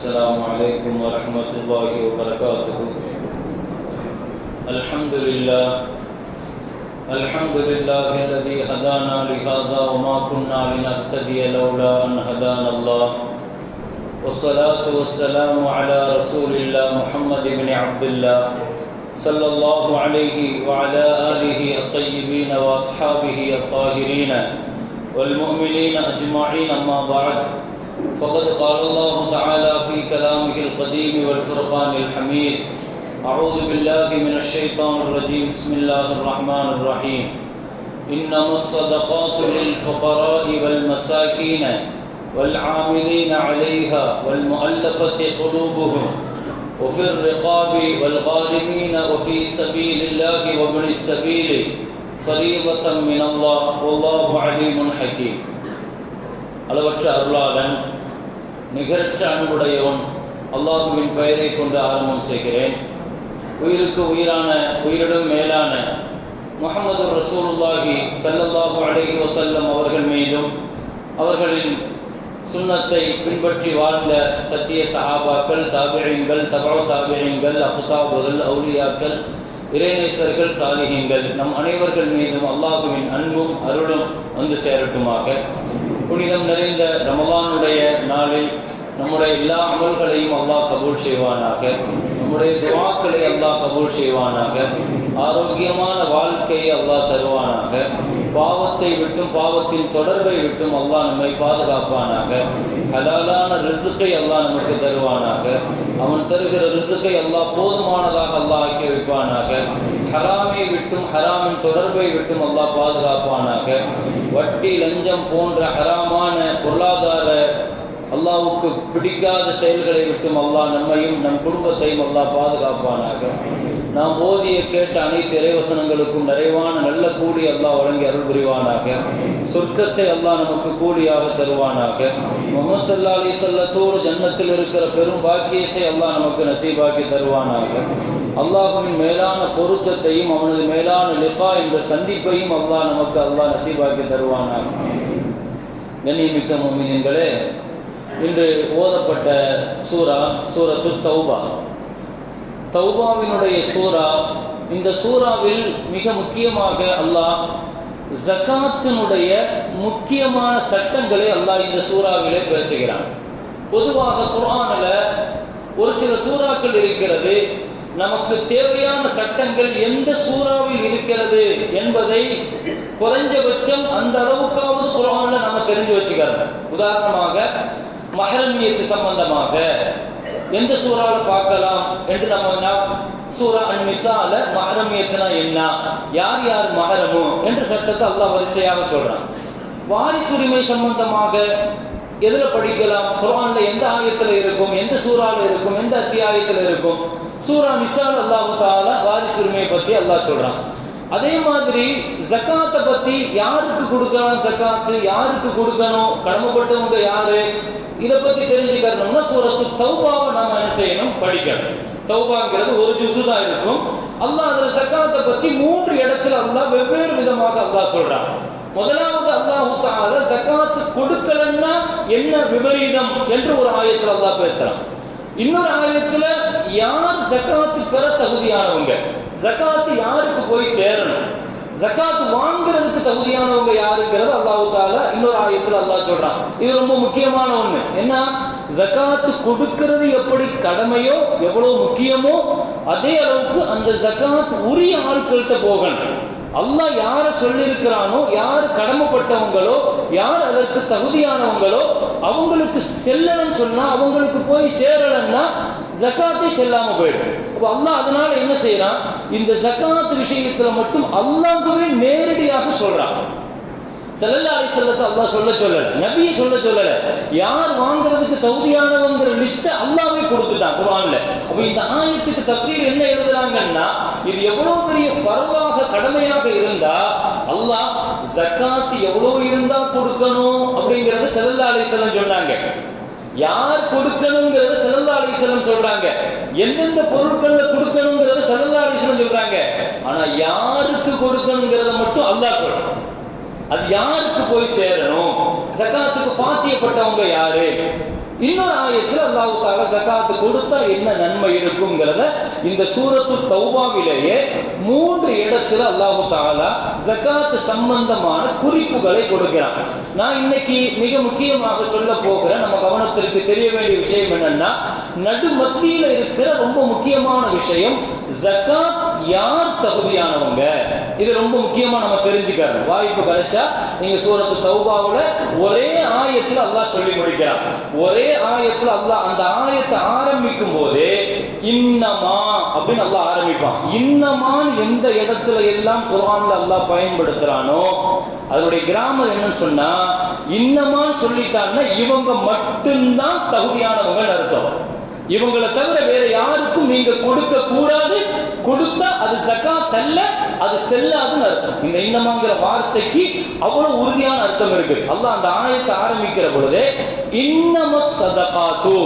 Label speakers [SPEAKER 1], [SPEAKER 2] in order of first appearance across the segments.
[SPEAKER 1] السلام عليكم ورحمة الله وبركاته. الحمد لله الحمد لله الذي هدانا لهذا وما كنا لنهتدي لولا أن هدانا الله. والصلاة والسلام على رسول الله محمد بن عبد الله صلى الله عليه وعلى آله الطيبين وأصحابه الطاهرين والمؤمنين أجمعين أما بعد. فقد قال الله تعالى في كلامه القديم والفرقان الحميد أعوذ بالله من الشيطان الرجيم بسم الله الرحمن الرحيم إنما الصدقات للفقراء والمساكين والعاملين عليها والمؤلفة قلوبهم وفي الرقاب والغالمين وفي سبيل الله وابن السبيل فريضة من الله والله عليم حكيم அளவற்ற அருளாளன் நிகரற்ற அன்புடையவன். அல்லாஹுவின் பெயரை கொண்டு ஆரம்பம் செய்கிறேன். உயிருக்கு உயிரான உயிரிடம் மேலான முகமது ரசூலுல்லாஹி சல்லல்லாஹு அலைஹி வசல்லம் அவர்கள் மீதும் அவர்களின் சுண்ணத்தை பின்பற்றி வாழ்ந்த சத்திய சஹாபாக்கள் தாபிழிங்கள் தபா தாபிழிங்கள் அகுதாபுகள் அவுலியாக்கள் இறைநேசர்கள் சாலிகங்கள் நம் அனைவர்கள் மீதும் அல்லாஹுவின் அன்பும் அருளும் வந்து சேரட்டுமாக. புனிதம் நிறைந்த ரமலானுடைய நாளில் நம்முடைய எல்லா அமல்களையும் அல்லாஹ் கபூல் செய்வானாக. நம்முடைய துவாக்களை அல்லாஹ் கபூல் செய்வானாக. ஆரோக்கியமான வாழ்க்கையை அல்லாஹ் தருவானாக. பாவத்தை விட்டும் பாவத்தின் தொடர்பை விட்டும் அல்லாஹ் நம்மை பாதுகாப்பானாக. ஹலாலான ரிசுக்கை அல்லாஹ் நமக்கு தருவானாக. அவன் தருகிற ரிசுக்கை அல்லாஹ் போதுமானதாக அல்லாஹ் ஆக்கி வைப்பானாக. ஹராமை விட்டும் ஹராமின் தொடர்பை விட்டும் அல்லாஹ் பாதுகாப்பானாக. வட்டி லஞ்சம் போன்ற ஹராமான பொருளாதார அல்லாவுக்கு பிடிக்காத செயல்களை விட்டும் அல்லாஹ் நம்மையும் நம் குடும்பத்தையும் அல்லாஹ் பாதுகாப்பானாக. நாம் ஓதிய கேட்ட அனைத்து இறைவசனங்களுக்கும் நிறைவான நல்ல கூடி அல்லாஹ் வழங்கி அருள் புரிவானாக. சொர்க்கத்தை அல்லாஹ் நமக்கு கூலியாக தருவானாக. முகமது சல்லா அலி சல்லத்தோடு ஜன்னத்தில் இருக்கிற பெரும் பாக்கியத்தை அல்லாஹ் நமக்கு நசீபாக்கி தருவானாக. அல்லாஹுவின் மேலான பொருத்தத்தையும் அவனது மேலான லிஃபா என்ற சந்திப்பையும் அல்லாஹ் நமக்கு அல்லாஹ் நசீபாக்கி தருவானாக. கண்ணியமிக்க மோமினின்களே இன்று ஓதப்பட்ட சூரா சூரத்து தௌபா. தௌபாவினுடைய சூறா இந்த சூறாவில் மிக முக்கியமாக அல்லாஹ் ஜக்காத்தினுடைய முக்கியமான சட்டங்களை அல்லாஹ் இந்த சூறாவிலே பேசுகிறான். பொதுவாக குரானில் ஒரு சில சூறாக்கள் இருக்கிறது. நமக்கு தேவையான சட்டங்கள் எந்த சூறாவில் இருக்கிறது என்பதை குறைஞ்சபட்சம் அந்த அளவுக்காவது குரானில் நம்ம தெரிஞ்சு வச்சுக்கிறோம் உதாரணமாக மகரமியத்து சம்பந்தமாக. எந்த சூறால பார்க்கலாம் என்று நம்ம சூரா அன் மிசால மஹரமியத்துனா என்ன? யார் யார் மகரமோ என்ற சட்டத்தை அல்லாஹ் வரிசையாக சொல்றான். வாரிசுரிமை சம்பந்தமாக எதில் படிக்கலாம்? குரான்ல எந்த ஆயத்தில் இருக்கும்? எந்த சூறாவில் இருக்கும்? எந்த அத்தியாயத்தில் இருக்கும்? சூரா நிசால் அல்லாஹு தாலா வாரிசுரிமையை பற்றி அல்லாஹ் சொல்றான். அதே மாதிரி ஜக்காத்தை பற்றி யாருக்கு கொடுக்கலாம் ஜக்காத்து? யாருக்கு கொடுக்கணும்? கடமைப்பட்டவங்க யாரு? இதை பற்றி தெரிஞ்சுக்கணும்னா சூரத்து தௌபாவை நாம என்ன செய்யணும்? படிக்கணும். தௌபாங்கிறது ஒரு ஜூசு தான் இருக்கும். அல்லாஹ் அதில் ஜக்காத்தை பற்றி மூன்று இடத்துல அல்லாஹ் வெவ்வேறு விதமாக அல்லாஹ் சொல்கிறான் முதலாவது அல்லாஹு தால ஜக்காத்து கொடுக்கலன்னா என்ன விபரீதம் என்று ஒரு ஆயத்தில் அல்லாஹ் பேசுறான். இன்னொரு ஆயத்துல யார் ஜக்காத்து பெற தகுதியானவங்க? ஜக்காத்து யாருக்கு போய் சேரணும்? ஜக்காத்து வாங்குறதுக்கு தகுதியானவங்க யாருங்கிறது அல்லாஹு தாலா இன்னொரு ஆயத்தில் அல்லாஹ் சொல்றான். இது ரொம்ப முக்கியமான ஒண்ணு. என்ன? ஜக்காத்து கொடுக்கிறது எப்படி கடமையோ எவ்வளவு முக்கியமோ அதே அளவுக்கு அந்த ஜக்காத் உரிய ஆட்கள்கிட்ட போகணும். அல்லாஹ் யாரை சொல்லியிருக்கிறானோ யார் கடமைப்பட்டவங்களோ யார் அதற்கு தகுதியானவங்களோ அவங்களுக்கு செல்லணும்னு சொன்னா அவங்களுக்கு போய் சேரலன்னா ஜக்காத்தே செல்லாம போயிடும். அப்போ அல்லாஹ் அதனால என்ன செய்யறான்? இந்த ஜக்காத் விஷயத்துல மட்டும் அல்லாஹ்வே நேரடியாக சொல்றான். செல்லல்லா அலி செல்லத்தை அல்லா சொல்ல சொல்லல நபியை சொல்ல சொல்லல. யார் வாங்குறதுக்கு தகுதியானவங்கிற லிஸ்ட்டை அல்லாவே கொடுத்துட்டான் குரான்ல அப்போ இந்த ஆயத்துக்கு தப்சீர் என்ன எழுதுறாங்கன்னா இது எவ்வளவு பெரிய பரவாக கடமையாக இருந்தா அல்லாஹ் ஜக்காத் எவ்வளவு இருந்தா கொடுக்கணும் அப்படிங்கறத செல்லல்லா அலி செல்லம் சொன்னாங்க. யார் கொடுக்கணுங்கிறத செல்லல்லா அலிஸ்லம் சொல்றாங்க. எந்தெந்த பொருட்கள்ல கொடுக்கணுங்கிறத செல்லல்லா அலிஸ்லம் சொல்றாங்க. ஆனா யாருக்கு கொடுக்கணுங்கிறத மட்டும் அல்லாஹ் சொல்றான். அது யாருக்கு போய் சேரணும்? சக்காத்துக்கு பாத்தியப்பட்டவங்க யாரு? இன்னொரு ஆயத்தில் அல்லாஹு தால ஜகாத்து கொடுத்தா என்ன நன்மை இருக்குங்கிறத இந்த சூரத்து தௌபாவிலேயே மூன்று இடத்துல அல்லாஹு தாலா ஜகாத்து சம்பந்தமான குறிப்புகளை கொடுக்கிறான். நான் இன்னைக்கு மிக முக்கியமாக சொல்ல போகிறேன் நம்ம கவனத்திற்கு தெரிய வேண்டிய விஷயம் என்னன்னா நடு மத்தியில் இருக்கிற ரொம்ப முக்கியமான விஷயம் ஜகாத் யார் தகுதியானவங்க? இது ரொம்ப முக்கியமா நம்ம தெரிஞ்சுக்கணும். வாய்ப்பு கிடைச்சா நீங்க சூரத்து தௌபாவில் ஒரே ஆயத்தில் அல்லாஹ் சொல்லி முடிக்கிறான். ஒரே ஆயத்தில் அல்லாஹ் அந்த ஆயத்தை ஆரம்பிக்கும் போதே இன்னமா அப்படின்னு அல்லாஹ் ஆரம்பிப்பான். இன்னமான் எந்த இடத்துல எல்லாம் குரான்ல அல்லாஹ் பயன்படுத்துறானோ அதனுடைய கிராமர் என்னன்னு சொன்னா இன்னமான்னு சொல்லிட்டான்னா இவங்க மட்டும்தான் தகுதியானவங்க அர்த்தம். இவங்களை தவிர வேற யாருக்கும் நீங்க கொடுக்க கூடாது கொடுத்தா அது ஜகாத் அல்ல அது செல்லாதுன்னு அர்த்தம். இந்த இன்னமாங்கிற வார்த்தைக்கு அவ்வளவு உறுதியான அர்த்தம் இருக்கு. அல்லாஹ் அந்த ஆயத்தை ஆரம்பிக்கிற பொழுதே இன்னம சதகாத்து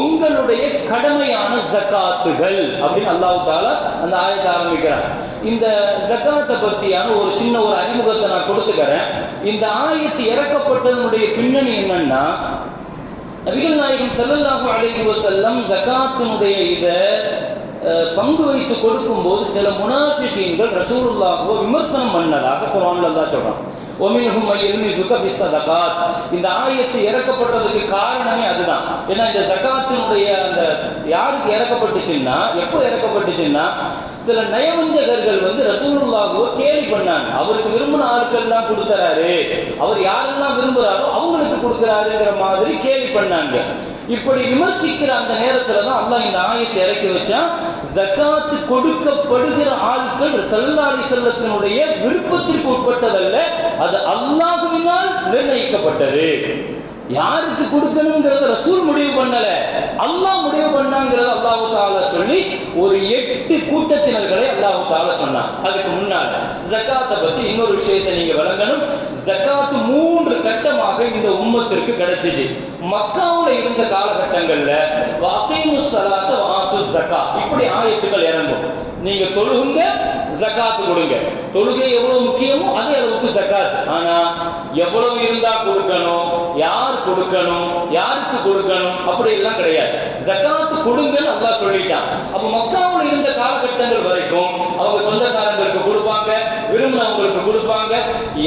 [SPEAKER 1] உங்களுடைய கடமையான ஜகாத்துகள் அப்படின்னு அல்லாஹு தாலா அந்த ஆயத்தை ஆரம்பிக்கிறான். இந்த ஜக்காத்தை பற்றியான ஒரு சின்ன ஒரு அறிமுகத்தை நான் கொடுத்துக்கிறேன். இந்த ஆயத்து இறக்கப்பட்டதனுடைய பின்னணி என்னன்னா நபிகள் நாயகம் செல்லல்லாஹு அலைஹி வசல்லம் ஜக்காத்தினுடைய இதை பங்கு வைத்து கொடுக்கும்போது சில முனாஃபிகீன்கள் ரசூலுல்லாஹுவை விமர்சனம் பண்ணதாக குரான்ல தான் சொல்றான். ஒமின்ஹும் யல்மிசுக ஃபி ஸதகாத் இந்த ஆயத்து இறக்கப்படுறதுக்கு காரணமே அதுதான். ஏன்னா இந்த சகாத்தினுடைய அந்த யாருக்கு இறக்கப்பட்டுச்சுன்னா எப்போ இறக்கப்பட்டுச்சுன்னா சில நயவஞ்சகர்கள் வந்து ரசூலுல்லாஹுவை கேலி பண்ணாங்க. அவருக்கு விரும்பின ஆட்கள்லாம் கொடுத்துறாரு. அவர் யாரெல்லாம் விரும்புகிறாரோ அவங்களுக்கு கொடுக்குறாருங்கிற மாதிரி கேலி பண்ணாங்க. இப்படி விமர்சிக்கிற அந்த நேரத்தில் தான் அல்லாஹ் இந்த ஆயத்தை இறக்கி வச்சா ஜக்காத்து கொடுக்கப்படுகிற ஆட்கள் சல்லாடி செல்லத்தினுடைய விருப்பத்திற்கு உட்பட்டதல்ல அது அல்லாஹுவினால் நிர்ணயிக்கப்பட்டது. யாருக்கு கொடுக்கணுங்கிறத ரசூல் முடிவு பண்ணல. அல்லாஹ் முடிவு பண்ணாங்கிறத அல்லாஹு தாலா சொல்லி ஒரு எட்டு கூட்டத்தினர்களை அல்லாஹு தாலா சொன்னான். அதுக்கு முன்னால ஜக்காத்தை பத்தி இன்னொரு விஷயத்தை நீங்க விளங்கணும். ஜக்காத்து மூன்று கட்டமாக இந்த உம்மத்திற்கு கிடைச்சிச்சு. மக்காவில் இருந்த காலகட்டங்கள்ல வாக்கிமு சலாத்த வாத்து ஜக்கா. இப்படி ஆயத்துக்கள் இறங்கும். நீங்க தொழுகுங்க ஜக்காத்து கொடுங்க. தொழுகை எவ்வளவு முக்கியமோ அதே அளவுக்கு ஜக்காத். ஆனா எவ்வளவு இருந்தா கொடுக்கணும் யார் கொடுக்கணும் யாருக்கு கொடுக்கணும் அப்படி எல்லாம் கிடையாது. ஜக்காத்து கொடுங்கன்னு அல்லா சொல்லிட்டான். அப்ப மக்காவுல இருந்த காலகட்டங்கள் வரைக்கும் அவங்க சொந்தக்காரங்களுக்கு கொடுப்பாங்க விரும்பினவங்களுக்கு கொடுப்பாங்க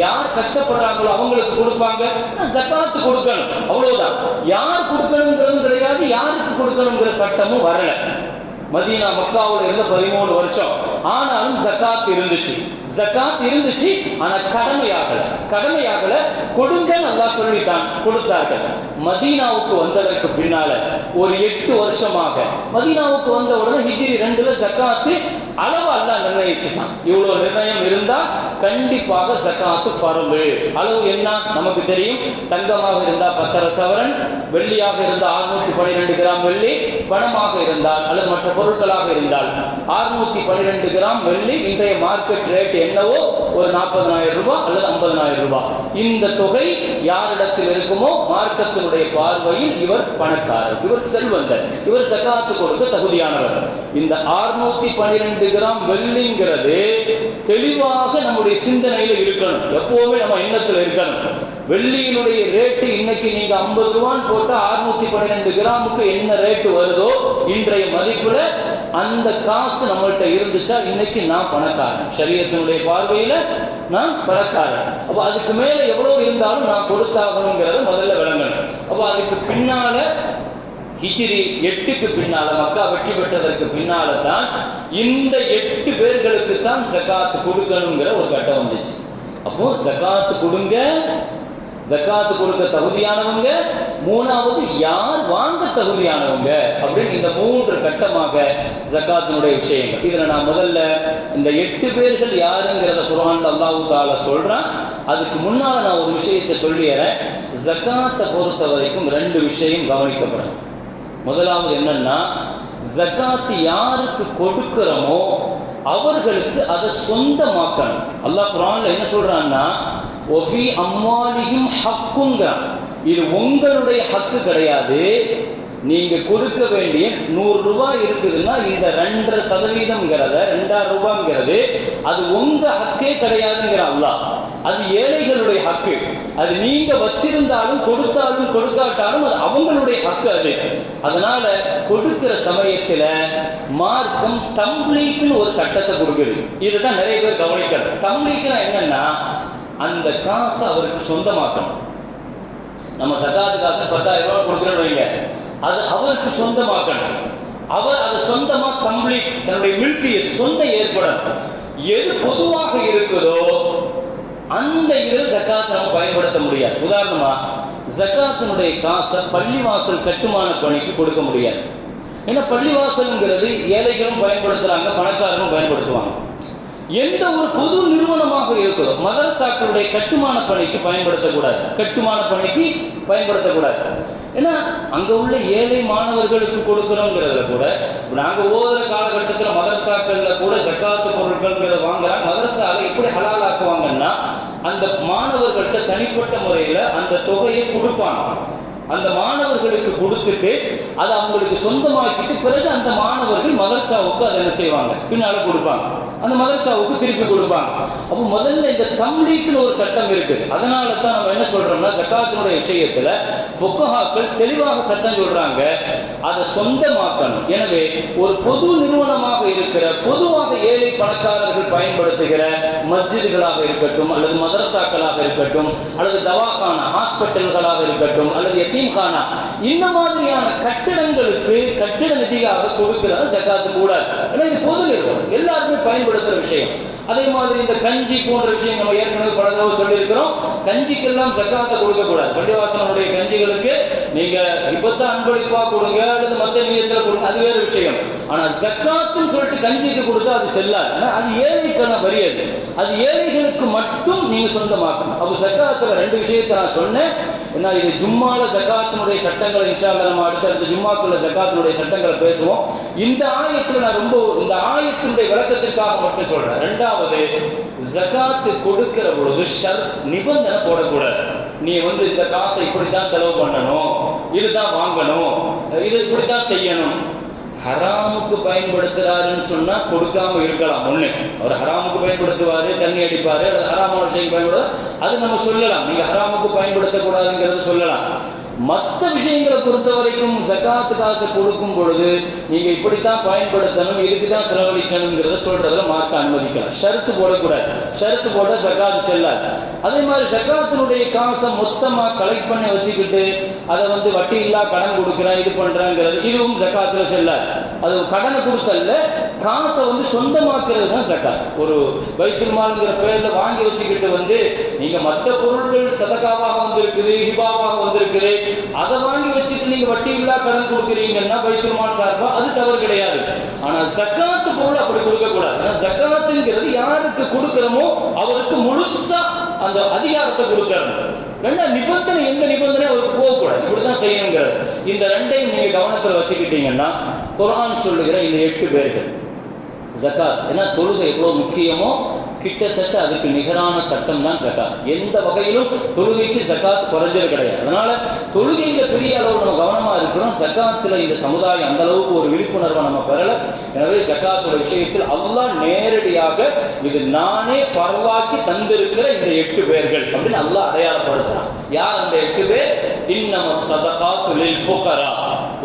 [SPEAKER 1] யார் கஷ்டப்படுறாங்களோ அவங்களுக்கு கொடுப்பாங்க. ஜகாத்து ஜக்காத்து கொடுக்கணும். அவ்வளவுதான். யார் கொடுக்கணுங்கிறது கிடையாது யாருக்கு கொடுக்கணுங்கிற சட்டமும் வரல. மதீனா மக்காவுல இருந்த பதிமூணு வருஷம். ஆனாலும் ஜக்காத் இருந்துச்சு. ஜக்காத் இருந்துச்சு ஆனா கடமையாகல. கடமையாகல கொடுங்க நல்லா சொல்லிட்டான் கொடுத்தார்கள். மதீனாவுக்கு வந்ததற்கு பின்னால ஒரு எட்டு வருஷமாக மதீனாவுக்கு வந்த உடனே ஹிஜிரி ரெண்டுல ஜக்காத்து அளவு அல்ல நிர்ணயிச்சுட்டான். இவ்வளவு நிர்ணயம் இருந்தா கண்டிப்பாக ஜக்காத்து பரவு அளவு என்ன? நமக்கு தெரியும். தங்கமாக இருந்தா பத்தரை சவரன் வெள்ளியாக இருந்தால் அறுநூத்தி பன்னிரெண்டு கிராம் வெள்ளி பணமாக இருந்தால் அல்லது மற்ற பொருட்களாக இருந்தால் அறுநூத்தி பன்னிரெண்டு கிராம் வெள்ளி. இன்றைய மார்க்கெட் ரேட் என்னவோ ஒரு நாற்பதனாயிரம் ரூபாய் அல்லது ஐம்பதனாயிரம் ரூபாய் இந்த தொகை யாரிடத்தில் இருக்குமோ? மார்க்கத்தினுடைய பார்வையில் இவர் பணக்காரர் இவர் செல்வந்தர் இவர் சக்காத்து கொடுக்க தகுதியானவர். இந்த ஆறுநூத்தி பன்னிரெண்டு கிராம் வெள்ளிங்கிறது தெளிவாக நம்முடைய சிந்தனையில இருக்கணும். எப்பவுமே நம்ம எண்ணத்துல இருக்கணும். வெள்ளியினுடைய ரேட்டு இன்னைக்கு நீங்க ஐம்பது ரூபான்னு போட்டா அறுநூத்தி பன்னிரெண்டு கிராமுக்கு என்ன ரேட்டு வருதோ? இன்றைய மதிப்புல அந்த காசு நம்மள்கிட்ட இருந்துச்சா இன்னைக்கு நான் பணக்காரன். சரீரத்தினுடைய பார்வையில நான் பணக்காரன். அப்போ அதுக்கு மேல எவ்வளவு இருந்தாலும் நான் கொடுத்தாகணுங்கிறத முதல்ல விளங்கணும். அப்போ அதுக்கு பின்னால ஹிஜிரி எட்டுக்கு பின்னால மக்கா வெற்றி பெற்றதற்கு பின்னால தான் இந்த எட்டு பேர்களுக்கு தான் ஜக்காத்து கொடுக்கணுங்கிற ஒரு கட்டம் வந்துச்சு. அப்போ ஜக்காத்து கொடுங்க ஜக்காத்து கொடுக்க தகுதியானவங்க மூணாவது யார் வாங்க தகுதியானவங்க அப்படின்னு இந்த மூன்று கட்டமாக ஜக்காத்தினுடைய விஷயங்கள். இதில் நான் முதல்ல இந்த எட்டு பேர்கள் யாருங்கிறத குரான் அல்லாஹு தாலா சொல்றான். அதுக்கு முன்னால் நான் ஒரு விஷயத்தை சொல்லிடுறேன் ஜக்காத்தை பொறுத்த வரைக்கும் ரெண்டு விஷயம் கவனிக்கப்படும். முதலாவது என்னன்னா ஜக்காத்து யாருக்கு கொடுக்கிறோமோ அவர்களுக்கு அதை சொந்தமாக்கணும். அல்லாஹ் குரான்ல என்ன சொல்கிறான்னா ஒஃபி அம்மாலியும் ஹக்குங்க இது உங்களுடைய ஹக்கு கிடையாது. நீங்க கொடுக்க வேண்டிய நூறு ரூபாய் இருக்குதுன்னா இந்த ரெண்டரை சதவீதம்ங்கிறத ரெண்டாயிரம் ரூபாய்ங்கிறது அது உங்க ஹக்கே கிடையாதுங்கிற அல்லா அது ஏழைகளுடைய ஹக்கு. அது நீங்க வச்சிருந்தாலும் கொடுத்தாலும் கொடுக்காட்டாலும் அது அவங்களுடைய ஹக்கு அது. அதனால கொடுக்கிற சமயத்துல மார்க்கம் தம்லீக்குன்னு ஒரு சட்டத்தை கொடுக்குது. இதுதான் நிறைய பேர் கவனிக்கிறது தம்லீக்குனா என்னன்னா அந்த காசை அவருக்கு சொந்தமாக்கணும். நம்ம சக்காத்து காசு பத்தாயிரம் ரூபாய் கொடுக்குறோம்னு வைங்க. அது அவருக்கு சொந்தமாக்கணும். அவர் அது சொந்தமா கம்ப்ளீட் தன்னுடைய மில்கியத் சொந்த ஏற்படணும். எது பொதுவாக இருக்குதோ அந்த இதில் ஜக்காத் நம்ம பயன்படுத்த முடியாது. உதாரணமா ஜக்காத்தினுடைய காசை பள்ளிவாசல் கட்டுமான பணிக்கு கொடுக்க முடியாது. ஏன்னா பள்ளிவாசல்ங்கிறது ஏழைகளும் பயன்படுத்துறாங்க பணக்காரரும் பயன்படுத்துவாங்க. எந்த ஒரு பொது நிறுவனமாக இருக்குதோ மதரசாக்களுடைய கட்டுமான பணிக்கு பயன்படுத்தக்கூடாது. கட்டுமான பணிக்கு பயன்படுத்தக்கூடாது. ஏன்னா அங்க உள்ள ஏழை மாணவர்களுக்கு கொடுக்குறோங்கிறதுல கூட நாங்கள் ஓதுற காலகட்டத்தில் மதரசாக்களில் கூட ஜக்காத்து பொருட்கள்ங்கிறத வாங்குறாங்க. மதரசாவை எப்படி ஹலாலாக்குவாங்கன்னா அந்த மாணவர்கள்ட்ட தனிப்பட்ட முறையில் அந்த தொகையை கொடுப்பாங்க. அந்த மாணவர்களுக்கு கொடுத்துட்டு அதை அவங்களுக்கு சொந்தமாக்கிட்டு பிறகு அந்த மாணவர்கள் மதரசாவுக்கு அதை என்ன செய்வாங்க? பின்னால் கொடுப்பாங்க. அந்த மதரசாவுக்கு திருப்பி கொடுப்பாங்க. அப்போ முதல்ல இந்த தம்லீக்குன்னு ஒரு சட்டம் இருக்குது அதனால தான் நம்ம என்ன சொல்கிறோம்னா சக்காத்தினுடைய விஷயத்தில் பொக்கஹாக்கள் தெளிவாக சட்டம் சொல்கிறாங்க அதை சொந்தமாக்கணும். எனவே ஒரு பொது நிறுவனமாக இருக்கிற பொதுவாக ஏழை பணக்காரர்கள் பயன்படுத்துகிற மஸ்ஜிதுகளாக இருக்கட்டும் அல்லது மதரசாக்களாக இருக்கட்டும் அல்லது தவாखाना ஹாஸ்பிட்டல்களாக இருக்கட்டும் அல்லது எத்தீம்கானா இந்த மாதிரியான கட்டிடங்களுக்கு கட்டிட நிதியாக கொடுக்கிறது சக்காத்து கூடாது ஏன்னா இது பொது நிறுவனம். எல்லாருமே பயன்படுத்துகிற விஷயம். அதே மாதிரி இந்த கஞ்சி போன்ற விஷயம் நம்ம ஏற்கனவே பல தடவை சொல்லியிருக்கிறோம். கஞ்சிக்கெல்லாம் சக்காத்தை கொடுக்கக்கூடாது. பள்ளிவாசனுடைய கஞ்சிகளுக்கு நீங்க இப்பதான் அன்பளிப்பா கொடுங்க அல்லது மற்ற நீயத்தில் கொடுங்க அது வேற விஷயம். ஆனா சக்காத்துன்னு சொல்லிட்டு கஞ்சிக்கு கொடுத்தா அது செல்லாது. அது ஏழைக்கான வரியது அது. ஏழைகளுக்கு மட்டும் நீங்க சொந்தமாக்கணும். அப்போ சக்காத்தில் ரெண்டு விஷயத்தை நான் சொன்னேன். ஏன்னா இது ஜும்மால சக்காத்தினுடைய சட்டங்களை இன்ஷால்ல நம்ம அடுத்தடுத்த ஜும்மாக்குள்ள சக்காத்தினுடைய சட்டங்களை பேசுவோம். இந்த ஆயத்துல நான் ரொம்ப இந்த ஆயத்தினுடைய விளக்கத்திற்காக மட்டும் சொல்றேன். ரெண்டாவது ஜகாத்து கொடுக்கிற பொழுது ஷர்த் நிபந்தனை போடக்கூடாது. நீ வந்து இந்த காசை இப்படித்தான் செலவு பண்ணணும் இதுதான் வாங்கணும் இது இப்படித்தான் செய்யணும். ஹராமுக்கு பயன்படுத்துறாருன்னு சொன்னா கொடுக்காம இருக்கலாம் ஒண்ணு. அவர் ஹராமுக்கு பயன்படுத்துவாரு தண்ணி அடிப்பாரு அல்லது ஹராமான விஷயம் பயன்படுத்த அது நம்ம சொல்லலாம். நீங்க ஹராமுக்கு பயன்படுத்தக்கூடாதுங்கிறத சொல்லலாம். மற்ற விஷயங்களை பொறுத்த வரைக்கும் ஜக்காத்து காசு கொடுக்கும் பொழுது நீங்க இப்படித்தான் பயன்படுத்தணும் இதுக்கு தான் செலவழிக்கணுங்கிறத சொல்றதுல மார்க்க அனுமதிக்கலாம். ஷர்த்து போடக்கூடாது. ஷர்த்து போட ஜக்காத்து செல்லாது. அதே மாதிரி ஜக்காத்தினுடைய காசை மொத்தமா கலெக்ட் பண்ணி வச்சுக்கிட்டு அதை வந்து வட்டி இல்லா கடன் கொடுக்குறேன் இது பண்றேங்கிறது இதுவும் ஜக்காத்துல செல்லாது. அது கடனை கொடுத்தல்ல காசை வந்து சொந்தமாக்குறது தான் ஜக்காத் ஒரு வைத்திருமாளுங்கிற பேரில் வாங்கி வச்சுக்கிட்டு வந்து நீங்கள் மற்ற பொருட்கள் சதகாவாக வந்திருக்குது ஹிபாவாக வந்திருக்குது அதை வாங்கி வச்சுட்டு நீங்கள் வட்டி இல்லா கடன் கொடுக்குறீங்கன்னா வைத்திருமால் சார்பாக அது தவறு கிடையாது. ஆனால் சக்காத்து பொருள் அப்படி கொடுக்கக்கூடாது ஏன்னா ஜக்காத்துங்கிறது யாருக்கு கொடுக்குறோமோ அவருக்கு முழுசாக அந்த அதிகாரத்தை கொடுக்கறது. ரெண்டா நிபந்தனை எந்த நிபந்தனை அவருக்கு போகக்கூடாது. இப்படிதான் செய்யணுங்கிறது இந்த ரெண்டையும் நீங்கள் கவனத்தில் வச்சுக்கிட்டீங்கன்னா குரான் சொல்லுகிற இந்த எட்டு பேர்கள். ஜக்காத். ஏன்னா தொழுகை எவ்வளோ முக்கியமோ கிட்டத்தட்ட அதுக்கு நிகரான சட்டம் தான் ஜக்காத். எந்த வகையிலும் தொழுகைக்கு ஜக்காத் குறைஞ்சது கிடையாது. அதனால தொழுகையில் பெரிய அளவு நம்ம கவனமாக இருக்கிறோம். ஜக்காத்தில் இந்த சமுதாயம் அந்த அளவுக்கு ஒரு விழிப்புணர்வை நம்ம பெறல. எனவே ஜக்காத்தோட விஷயத்தில் அல்லாஹ் நேரடியாக இது நானே பரவாக்கி தந்திருக்கிற இந்த எட்டு பேர்கள் அப்படின்னு அல்லாஹ் அடையாளப்படுத்துறான். யார் அந்த எட்டு பேர்? இன்னம சதகாத்து லில் ஃபுகரா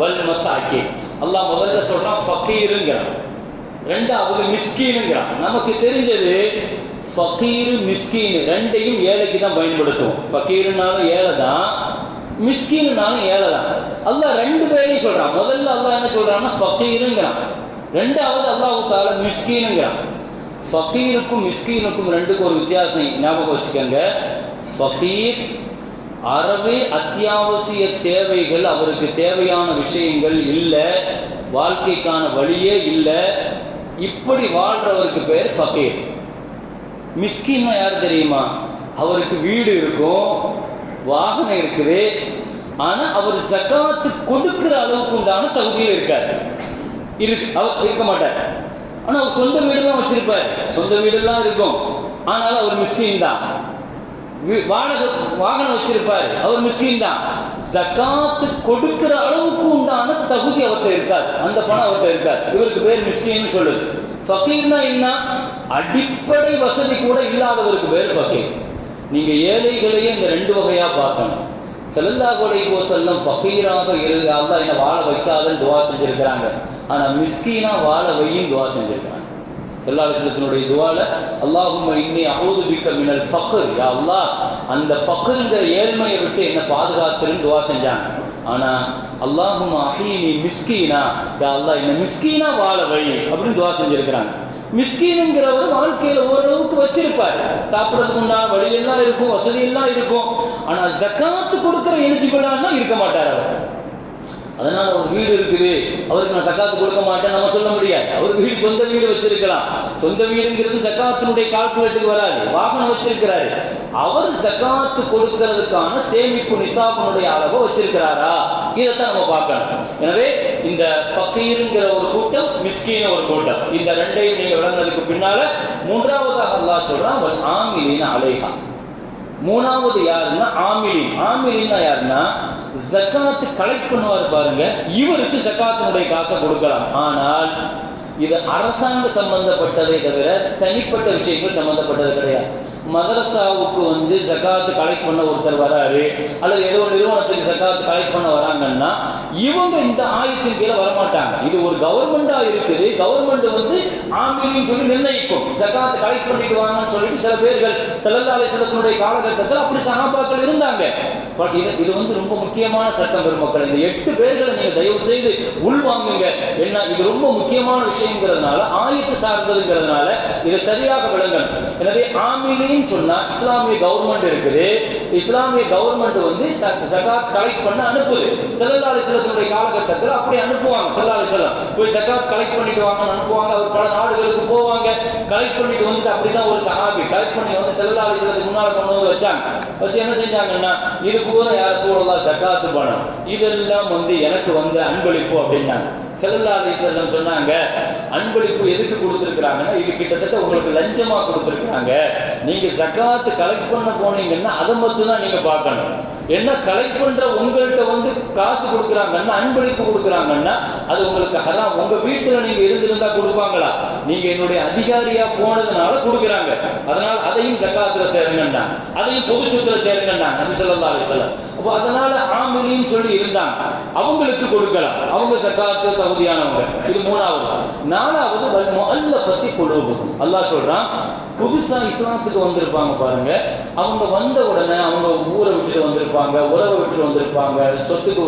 [SPEAKER 1] வல் மசாக்கி அல்லாஹ் முதல்ல சொல்றான் ஃபக்கீருங்கிறான் ரெண்டாவது மிஸ்கீனுங்கிறான். நமக்கு தெரிஞ்சது ஃபக்கீர் மிஸ்கீன் ரெண்டையும் ஏழைக்கு தான் பயன்படுத்துவோம். ஃபக்கீருனாலும் ஏழை தான் மிஸ்கீனுனாலும் ஏழை தான். அல்லா ரெண்டு பேரையும் சொல்கிறான் முதல்ல அல்லா என்ன சொல்கிறான்னா ஃபக்கீருங்கிறான் ரெண்டாவது அல்லாவுக்கால மிஸ்கீனுங்கிறான். ஃபக்கீருக்கும் மிஸ்கீனுக்கும் ரெண்டுக்கும் ஒரு வித்தியாசம் ஞாபகம் வச்சுக்கோங்க. ஃபக்கீர் அறவே அத்தியாவசிய தேவைகள் அவருக்கு தேவையான விஷயங்கள் இல்லை வாழ்க்கைக்கான வழியே இல்லை இப்படி வாழ்றவருக்கு பேர் ஃபக்கீர். மிஸ்கின்னா யார் தெரியுமா? அவருக்கு வீடு இருக்கும் வாகனம் இருக்குது. ஆனால் அவர் ஜக்காத்து கொடுக்குற அளவுக்கு உண்டான தகுதியில் இருக்கார். இருக்கு அவர் இருக்க மாட்டார். ஆனால் அவர் சொந்த வீடுலாம் வச்சிருப்பார். சொந்த வீடெல்லாம் இருக்கும். ஆனாலும் அவர் மிஸ்கின் தான். வாடகை வாகனம் வச்சிருப்பார். அவர் மிஸ்கின் தான். ஜக்காத்து கொடுக்கிற அளவுக்கு உண்டான தகுதி அவர்கிட்ட இருக்காது. அந்த பணம் அவர்கிட்ட இருக்காது. இவருக்கு பேர் மிஸ்கின்னு சொல்லுது. ஃபக்கீர்னா என்ன? அடிப்படை வசதி கூட இல்லாதவருக்கு பேர் ஃபக்கீர் நீங்கள் ஏழைகளையே இந்த ரெண்டு வகையாக பார்க்கணும். செல்லா அலைஹி வஸல்லம் ஃபக்கீராக இரு அல்லாஹ் என்ன வாழ வைக்காதன்னு துவா செஞ்சிருக்கிறாங்க. ஆனால் மிஸ்கீனா வாழ வையும் துவா செஞ்சிருக்கிறாங்க. செல்லாலிசலத்தினுடைய துவால அல்லாஹும் இன்னி அவுது பிக்க மினல் ஃபக்கர் யா அல்லாஹ் அந்த ஃபக்குங்கிற ஏழ்மையை விட்டு என்ன பாதுகாத்துருன்னு துவா செஞ்சாங்க. ஆனா அல்லாஹும் அஹீனி மிஸ்கீனா. யா அல்லாஹ் என்ன மிஸ்கீனா வாழ வழி அப்படின்னு துவா செஞ்சிருக்கிறாங்க. மிஸ்கீனுங்கிறவர் வாழ்க்கையில ஓரளவுக்கு வச்சிருப்பார். சாப்பிட்றதுக்கு உண்டான வழியெல்லாம் இருக்கும் வசதியெல்லாம் இருக்கும். ஆனா ஜக்காத்து கொடுக்குற எலிஜிபிளான்னா இருக்க மாட்டார் அவர். அதனால ஒரு வீடு இருக்குது. அவருக்கு நான் சக்காத்து கொடுக்க மாட்டேன் நம்ம சொல்ல முடியாது. அவருக்கு வீடு சொந்த வீடு வச்சிருக்கலாம். சொந்த வீடுங்கிறது சக்காத்தினுடைய கால்குலேட்டுக்கு வராது. வாகனம் வச்சிருக்கிறாரு. அவர் சக்காத்து கொடுக்கறதுக்கான சேமிப்பு நிசாபனுடைய அளவை வச்சிருக்கிறாரா? இதைத்தான் நம்ம பார்க்கணும். எனவே இந்த ஃபக்கீருங்கிற ஒரு கூட்டம் மிஸ்கீன ஒரு கூட்டம். இந்த ரெண்டையும் நீங்க விளங்குறதுக்கு பின்னால மூன்றாவதாக அல்லா சொல்றான் ஆமிலின் அலைகா மூணாவது யாருன்னா ஆமிலின். ஆமிலின்னா யாருன்னா ஜக்காத்து கலெக்ட் பண்ணுவார் பாருங்க. இவருக்கு ஜக்காத்தினுடைய காசை கொடுக்கலாம். ஆனால் இது அரசாங்க சம்பந்தப்பட்டதை தவிர தனிப்பட்ட விஷயங்கள் சம்பந்தப்பட்டது கிடையாது. மதரசாவுக்கு வந்து ஜக்காத்து கலெக்ட் பண்ண ஒருத்தர் வராரு அல்லது ஏதோ ஒரு நிறுவனத்துக்கு ஜக்காத்து கலெக்ட் பண்ண வராங்கன்னா இவங்க இந்த ஆயத்தின் கீழே வரமாட்டாங்க. இது ஒரு கவர்மெண்டா இருக்குது. கவர்மெண்ட் வந்து ஆமிலின்னு சொல்லி நிர்ணயிக்கும். ஜக்காத்து கலெக்ட் பண்ணிடுவாங்கன்னு சொல்லிட்டு சில பேர்கள் செல்லல்லாலை சிலத்தினுடைய காலகட்டத்தில் அப்படி சகாபாக்கள் இருந்தாங்க. பட் இது இது வந்து ரொம்ப முக்கியமான சட்டம் பெருமக்கள். இந்த எட்டு பேர்களை நீங்கள் தயவு செய்து உள்வாங்குங்க என்ன இது ரொம்ப முக்கியமான விஷயங்கிறதுனால ஆயத்து சார்ந்ததுங்கிறதுனால இதை சரியாக விளங்கணும். எனவே அப்படின்னு சொன்னா இஸ்லாமிய கவர்மெண்ட் இருக்குது. இஸ்லாமிய கவர்மெண்ட் வந்து ஜகாத் கலெக்ட் பண்ண அனுப்புது. செல்லல்லாலை சிலத்தினுடைய காலகட்டத்தில் அப்படி அனுப்புவாங்க. செல்லாலை செல்லம் போய் ஜகாத் கலெக்ட் பண்ணிட்டு வாங்கன்னு அனுப்புவாங்க. அவர் பல நாடுகளுக்கு போவாங்க. கலெக்ட் பண்ணிட்டு வந்துட்டு அப்படிதான் ஒரு சஹாபி. கலெக்ட் பண்ணி வந்து செல்லல்லாலை சிலத்துக்கு முன்னால் கொண்டு வந்து வச்சாங்க. வச்சு என்ன செஞ்சாங்கன்னா இது பூரா யார் சூழலாம் ஜகாத்து பணம். இதெல்லாம் வந்து எனக்கு வந்து அன்பளிப்பு அப்படின்னாங்க. செல்லல்லாலை செல்லம் சொன்னாங்க அன்பளிப்பு எதுக்கு கொடுத்துருக்குறாங்கன்னா இது கிட்டத்தட்ட உங்களுக்கு லஞ்சமாக கொடுத்துருக்குறாங்க. நீங்கள் ஜக்காத்து கலெக்ட் பண்ண போனீங்கன்னா அதை மட்டும் தான் நீங்க பார்க்கணும். என்ன கலெக்ட் பண்ற உங்கள்கிட்ட வந்து காசு கொடுக்குறாங்கன்னா அன்பளிப்பு கொடுக்குறாங்கன்னா அது உங்களுக்கு ஹராம். உங்க வீட்டுல நீங்க இருந்திருந்தா கொடுப்பாங்களா? நீங்க என்னுடைய அதிகாரியா போனதுனால கொடுக்குறாங்க. அதனால அதையும் ஜக்காத்துல சேருங்கண்ணா அதையும் பொது சொத்துல சேருங்கண்ணா நபி அப்போ அதனால ஆமிலின்னு சொல்லி இருந்தாங்க. அவங்களுக்கு கொடுக்கலாம். அவங்க சக்காத்து தகுதியானவங்க. இது மூணாவது. நாலாவது அல்ல சத்தி கொடுக்கும் அல்லாஹ் சொல்றான் புதுசா இஸ்லாத்துக்கு வந்திருப்பாங்க பாருங்க. அவங்க வந்த உடனே அவங்க ஊரை விட்டுட்டு வந்திருப்பாங்க உறவை விட்டுட்டு வந்திருப்பாங்க சொத்துக்கு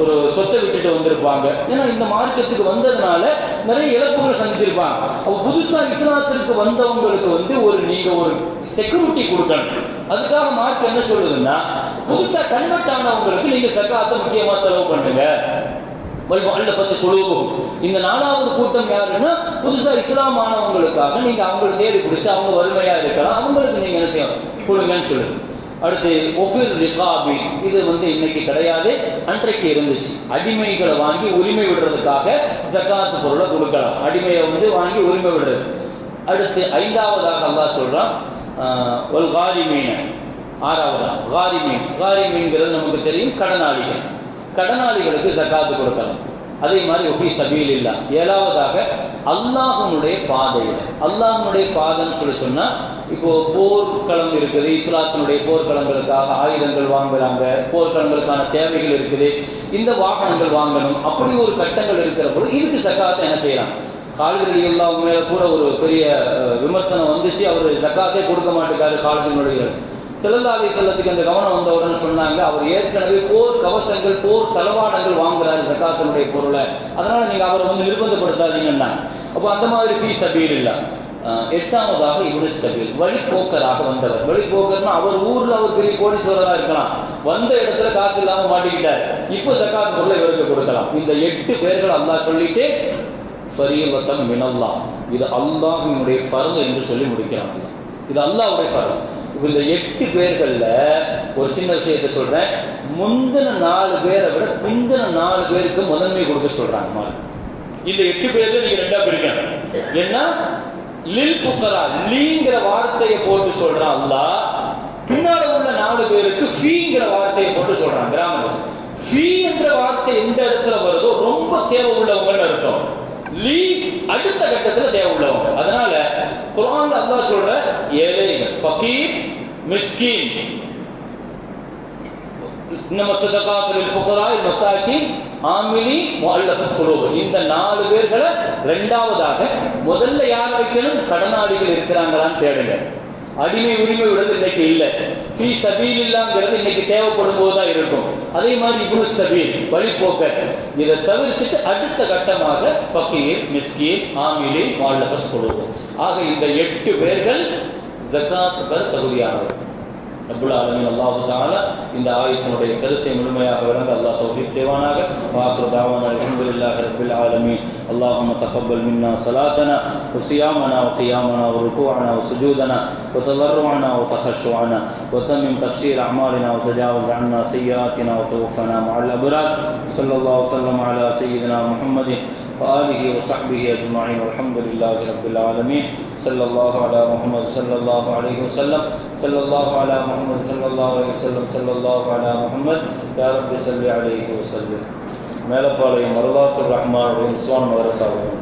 [SPEAKER 1] ஒரு சொத்தை விட்டுட்டு வந்திருப்பாங்க. ஏன்னா இந்த மார்க்கத்துக்கு வந்ததுனால நிறைய இழப்புகள் சந்திச்சிருப்பாங்க. அப்போ புதுசா இஸ்லாத்திற்கு வந்தவங்களுக்கு வந்து ஒரு நீங்க ஒரு செக்யூரிட்டி கொடுக்கணும். அதுக்காக மார்க் என்ன சொல்லுதுன்னா புதுசா கன்வெர்ட் ஆனவங்களுக்கு நீங்க சக்காத்தை முக்கியமா செலவு பண்ணுங்க. இந்த நாலாவது கூட்டம் யாருன்னா புதுசா இஸ்லாம் ஆனவங்களுக்காக நீங்க அவங்களை தேடி பிடிச்சி அவங்க வறுமையா இருக்கலாம். அவங்களுக்கு நீங்க என்ன செய்யணும்? கொடுங்கன்னு சொல்லுங்க அடுத்து ஒஃபிர் ரிகாபி. இது வந்து இன்னைக்கு கிடையாது. அன்றைக்கு இருந்துச்சு. அடிமைகளை வாங்கி உரிமை விடுறதுக்காக ஜக்காத்து பொருளை கொடுக்கலாம். அடிமையை வந்து வாங்கி உரிமை விடுறது. அடுத்து ஐந்தாவதாக அல்லா சொல்றான் ஆஹ், ஒல் ஆறாவதா? காரிமீன். காரிமீன்கிறது நமக்கு தெரியும் கடனாளிகள். கடனாளிகளுக்கு ஜக்காத்து கொடுக்கலாம் அதே மாதிரி ஒஃபி சபீல் இல்லா ஏழாவதாக அல்லாஹனுடைய பாதையில். அல்லாஹனுடைய பாதைன்னு சொல்லி சொன்னால் இப்போது போர்க்களம் இருக்குது இஸ்லாத்தினுடைய போர்க்களங்களுக்காக ஆயுதங்கள் வாங்குறாங்க போர்க்களங்களுக்கான தேவைகள் இருக்குது இந்த வாகனங்கள் வாங்கணும் அப்படி ஒரு கட்டங்கள் இருக்கிற பொழுது இதுக்கு சக்காத்தை என்ன செய்யலாம் காலிதடி எல்லாம் கூட ஒரு பெரிய விமர்சனம் வந்துச்சு. அவர் சக்காத்தே கொடுக்க மாட்டேங்காரு காலிதனுடைய செல்லல்லா அலி செல்லத்துக்கு அந்த கவனம் வந்தவுடன் சொன்னாங்க அவர் ஏற்கனவே போர் கவசங்கள் போர் தளவாடங்கள் வாங்குறாரு ஜக்காத்தினுடைய பொருளை. அதனால நீங்க அவரை வந்து நிர்பந்தப்படுத்தாதீங்கன்னா அப்போ அந்த மாதிரி ஃபீஸ் சபீல் இல்லை எட்டாவதாக இவரு சபீல் வழிபோக்கராக வந்தவர். வழிபோக்கர்னா அவர் ஊர்ல அவர் பெரிய கோடீஸ்வரராக இருக்கலாம். வந்த இடத்துல காசு இல்லாம மாட்டிக்கிட்டார். இப்போ ஜக்காத் பொருளை இவருக்கு கொடுக்கலாம். இந்த எட்டு பேர்கள் அல்லாஹ் சொல்லிட்டு ஃபரீலத்தம் மினல்லா. இது அல்லாஹினுடைய ஃபர்து என்று சொல்லி முடிக்கிறாங்க. இது அல்லாஹுடைய ஃபர்து இப்போ இந்த எட்டு பேர்களில் ஒரு சின்ன விஷயத்தை சொல்கிறேன் முந்தின நாலு பேரை விட பிந்தின நாலு பேருக்கு முதன்மை கொடுக்க சொல்கிறாங்க மார்க். இந்த எட்டு பேர்ல நீங்க ரெண்டா பிரிக்கணும் ஏன்னா லில் ஃபுக்கரா லீங்கிற வார்த்தையை போட்டு சொல்றான் அல்லா பின்னால உள்ள நாலு பேருக்கு ஃபீங்கிற வார்த்தையை போட்டு சொல்றான் கிராமத்தில். ஃபீ என்ற வார்த்தை எந்த இடத்துல வருதோ ரொம்ப தேவை உள்ளவங்கன்னு அர்த்தம். லீ அடுத்த கட்டத்துல தேவை உள்ளவங்க. குரான் குர்ஆன்ல அல்லாஹ் சொல்ற ஏழைகள் ஃபகீர் மிஸ்கீன். இன்னம சதகாத்துல் ஃபுகரா மசாக்கின் ஆமிலி முஅல்லஃபத் குலூப் இந்த நாலு பேர்களை ரெண்டாவதாக முதல்ல யார் வைக்கணும்? கடனாளிகள் இருக்கிறாங்களான்னு தேடுங்க. அடிமை உரிமை உடல் இன்னைக்கு இல்லை. ஃபீ சபீல் இல்லாங்கிறது இன்னைக்கு தேவைப்படும் போது தான் இருக்கும். அதே மாதிரி இப்னு சபீல் வழிபோக்கர் இதை தவிர்த்துட்டு அடுத்த கட்டமாக ஃபக்கீர் மிஸ்கீர் ஆமிலி முஅல்லஃபத் குலூப் ஆக இந்த எட்டு பேர்கள் ஜகாத்துகள் தகுதியானவர் ரப்புல் ஆலமீன் அல்லாஹு தஆலா இந்த ஆயத்தினுடைய கருத்தை முழுமையாக விளங்க அல்லாஹ் தௌஃபீக் செய்வானாக வாஹிரு தாவானா அல்ஹம்துலில்லாஹி ரப்பில் ஆலமீன் اللهم تقبل منا صلاتنا وصيامنا وقيامنا وركوعنا وسجودنا وتضرعنا وتخشعنا وتمم تفسير اعمالنا وتجاوز عنا سيئاتنا وتوفنا مع الابرار صلى الله وسلم على سيدنا محمد وآله وصحبه أجمعين والحمد لله رب العالمين صلى الله على محمد صلى الله عليه وسلم صلى الله على محمد صلى الله عليه وسلم صلى الله على محمد يا رب صل عليه وسلم மேலப்பாளையம் வரலாற்று ரஹ்மானுடைய இஸ்லாம் வரசாகும்